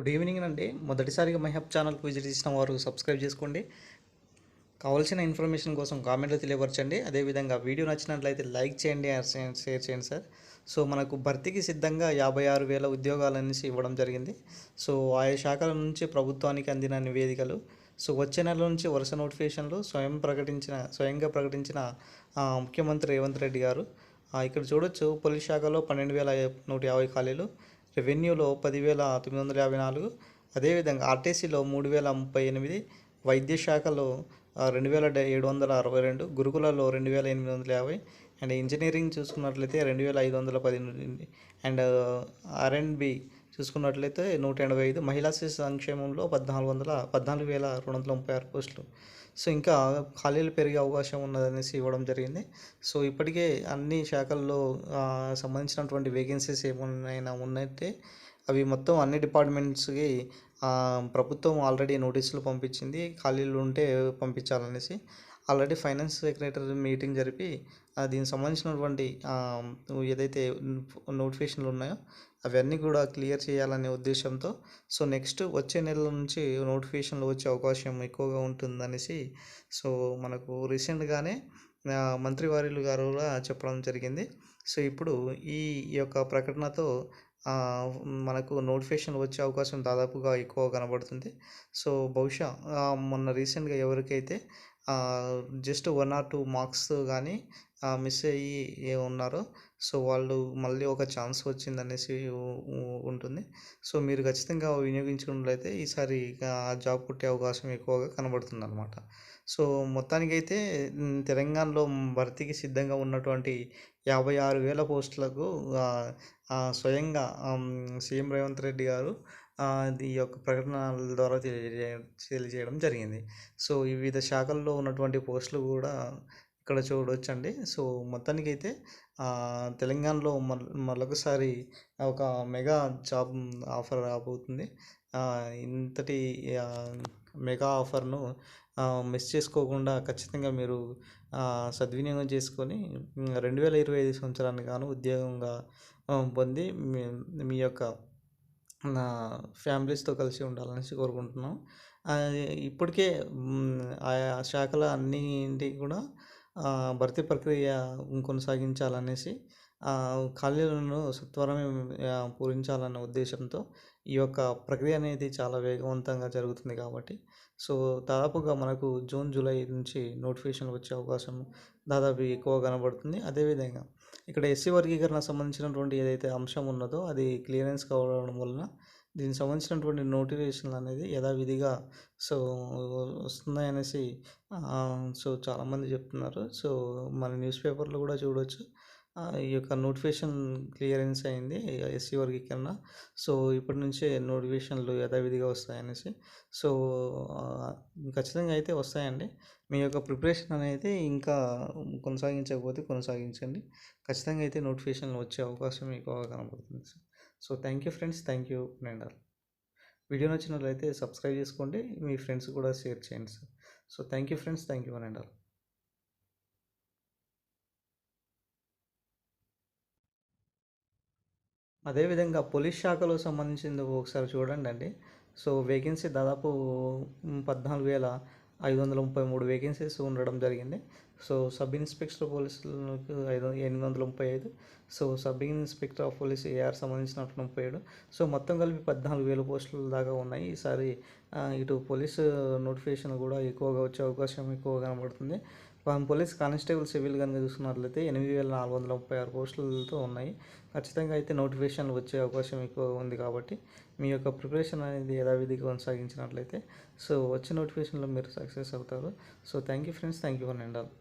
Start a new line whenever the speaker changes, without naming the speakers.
Good evening అండి. మొదటిసారిగా మహబ్ ఛానల్కి విజిట్ చేసిన వారు సబ్స్క్రైబ్ చేసుకోండి. కావాల్సిన ఇన్ఫర్మేషన్ కోసం కామెంట్లో తెలియపరచండి. అదేవిధంగా వీడియో నచ్చినట్లయితే లైక్ చేయండి షేర్ చేయండి సార్. సో మనకు భర్తీకి సిద్ధంగా యాభై ఆరు వేల ఉద్యోగాలనేసి ఇవ్వడం జరిగింది. సో ఆయా శాఖల నుంచి ప్రభుత్వానికి అందిన నివేదికలు సో వచ్చే నెల నుంచి వరుస నోటిఫికేషన్లు స్వయం ప్రకటించిన స్వయంగా ప్రకటించిన ముఖ్యమంత్రి రేవంత్ రెడ్డి గారు. ఇక్కడ చూడొచ్చు పోలీస్ శాఖలో పన్నెండు వేల నూట యాభై ఖాళీలు రెవెన్యూలో పదివేల తొమ్మిది వందల యాభై నాలుగు అదేవిధంగా ఆర్టీసీలో మూడు వేల ముప్పై ఎనిమిది వైద్య శాఖలో రెండు వేల ఏడు వందల అరవై రెండు గురుకులలో రెండు వేల ఎనిమిది వందల యాభై అండ్ ఇంజనీరింగ్ చూసుకున్నట్లయితే రెండు వేల ఐదు వందల పది అండ్ ఆర్ అండ్ బి చూసుకున్నట్లయితే నూట ఎనభై ఐదు మహిళా శిశు సంక్షేమంలో పద్నాలుగు వందల పద్నాలుగు వేల రెండు వందల ముప్పై ఆరు పోస్టులు. సో ఇంకా ఖాళీలు పెరిగే అవకాశం ఉన్నదనేసి ఇవ్వడం జరిగింది. సో ఇప్పటికే అన్ని శాఖల్లో సంబంధించినటువంటి వేకెన్సీస్ ఏమైనా ఉన్నట్టే అవి మొత్తం అన్ని డిపార్ట్మెంట్స్కి ప్రభుత్వం ఆల్రెడీ నోటీసులు పంపించింది. ఖాళీలు ఉంటే పంపించాలనేసి ఆల్రెడీ ఫైనాన్స్ సెక్రటరీ మీటింగ్ జరిపి దీనికి సంబంధించినటువంటి ఏదైతే నోటిఫికేషన్లు ఉన్నాయో అవన్నీ కూడా క్లియర్ చేయాలనే ఉద్దేశంతో సో నెక్స్ట్ వచ్చే నెల నుంచి నోటిఫికేషన్లు వచ్చే అవకాశం ఎక్కువగా ఉంటుందనేసి సో మనకు రీసెంట్గానే మంత్రి మంత్రివారిలు గారు కూడా చెప్పడం జరిగింది. సో ఇప్పుడు ఈ యొక్క ప్రకటనతో మనకు నోటిఫికేషన్ వచ్చే అవకాశం దాదాపుగా ఎక్కువ కనబడుతుంది. సో బహుశా మొన్న రీసెంట్గా ఎవరికైతే just one or two marks కానీ మిస్ అయ్యి ఏ ఉన్నారో సో వాళ్ళు మళ్ళీ ఒక ఛాన్స్ వచ్చిందనేసి అనేసి ఉంటుంది. సో మీరు ఖచ్చితంగా వినియోగించుకున్నట్లయితే ఈసారి ఆ జాబ్ కొట్టే అవకాశం ఎక్కువగా కనబడుతుంది అనమాట సో మొత్తానికైతే తెలంగాణలో భర్తీకి సిద్ధంగా ఉన్నటువంటి యాభై ఆరు వేల పోస్టులకు స్వయంగా సీఎం రేవంత్ రెడ్డి గారు ఈ యొక్క ప్రకటనల ద్వారా తెలియజే తెలియజేయడం జరిగింది. సో వివిధ శాఖల్లో ఉన్నటువంటి పోస్టులు కూడా ఇక్కడ చూడవచ్చండి సో మొత్తానికైతే తెలంగాణలో మరొకసారి ఒక మెగా జాబ్ ఆఫర్ రాబోతుంది. ఇంతటి మెగా ఆఫర్ను మిస్ చేసుకోకుండా ఖచ్చితంగా మీరు సద్వినియోగం చేసుకొని రెండు వేల ఇరవై ఐదు సంవత్సరానికి గాను ఉద్యోగంగా పొంది మీ మీ యొక్క నా ఫ్యామిలీస్తో కలిసి ఉండాలనేసి కోరుకుంటున్నాం. ఇప్పటికే ఆయా శాఖల అన్నింటికి కూడా భర్తీ ప్రక్రియ కొనసాగించాలనేసి ఖాళీలను సత్వరమే పూరించాలన్న ఉద్దేశంతో ఈ యొక్క ప్రక్రియ అనేది చాలా వేగవంతంగా జరుగుతుంది కాబట్టి. సో దాదాపుగా మనకు జూన్ జూలై నుంచి నోటిఫికేషన్ వచ్చే అవకాశం దాదాపు ఎక్కువ కనబడుతుంది. అదేవిధంగా ఇక్కడ ఎస్సీ వర్గీకరణ సంబంధించినటువంటి ఏదైతే అంశం ఉన్నదో అది క్లియరెన్స్ కావడం వలన దీనికి సంబంధించినటువంటి నోటిఫికేషన్లు అనేది యథావిధిగా సో వస్తున్నాయనేసి సో చాలామంది చెప్తున్నారు. సో మన న్యూస్ పేపర్లో కూడా చూడవచ్చు ఈ యొక్క నోటిఫికేషన్ క్లియరెన్స్ అయింది ఎస్సీ వర్గీకరణ సో ఇప్పటి నుంచే నోటిఫికేషన్లు యథావిధిగా వస్తాయనేసి. సో ఖచ్చితంగా అయితే వస్తాయండి. మీ యొక్క ప్రిపరేషన్ అనేది ఇంకా కొనసాగించకపోతే కొనసాగించండి. ఖచ్చితంగా అయితే నోటిఫికేషన్లు వచ్చే అవకాశం ఎక్కువగా కనబడుతుంది sir. So thank you friends. Thank you and all video నచ్చినట్లయితే సబ్స్క్రైబ్ చేసుకోండి. మీ ఫ్రెండ్స్ కూడా షేర్ చేయండి sir. So thank you friends. Thank you and అదేవిధంగా పోలీస్ శాఖలో సంబంధించింది ఒకసారి చూడండి అండి. సో వేకెన్సీ దాదాపు పద్నాలుగు వేల ఐదు వందల ముప్పై మూడు వేకెన్సీస్ ఉండడం జరిగింది. సో సబ్ ఇన్స్పెక్టర్ పోలీసులకు ఐదు ఎనిమిది వందల ముప్పై ఐదు. So sub inspector of police AR సంబంధించినట్టు ముప్పై ఏడు. సో మొత్తం కలిపి పద్నాలుగు వేల పోస్టుల దాకా ఉన్నాయి. ఈసారి ఇటు పోలీసు నోటిఫికేషన్ కూడా ఎక్కువగా వచ్చే అవకాశం ఎక్కువగా కనబడుతుంది. పోలీస్ కానిస్టేబుల్ సివిల్ కనుక చూసుకున్నట్లయితే ఎనిమిది వేల నాలుగు వందల ముప్పై ఆరు పోస్టులతో ఉన్నాయి. ఖచ్చితంగా అయితే నోటిఫికేషన్లు వచ్చే అవకాశం ఎక్కువ ఉంది కాబట్టి మీ యొక్క ప్రిపరేషన్ అనేది యథావిధిగా కొనసాగించినట్లయితే సో వచ్చే నోటిఫికేషన్లో మీరు సక్సెస్ అవుతారు. So thank you friends thank you for and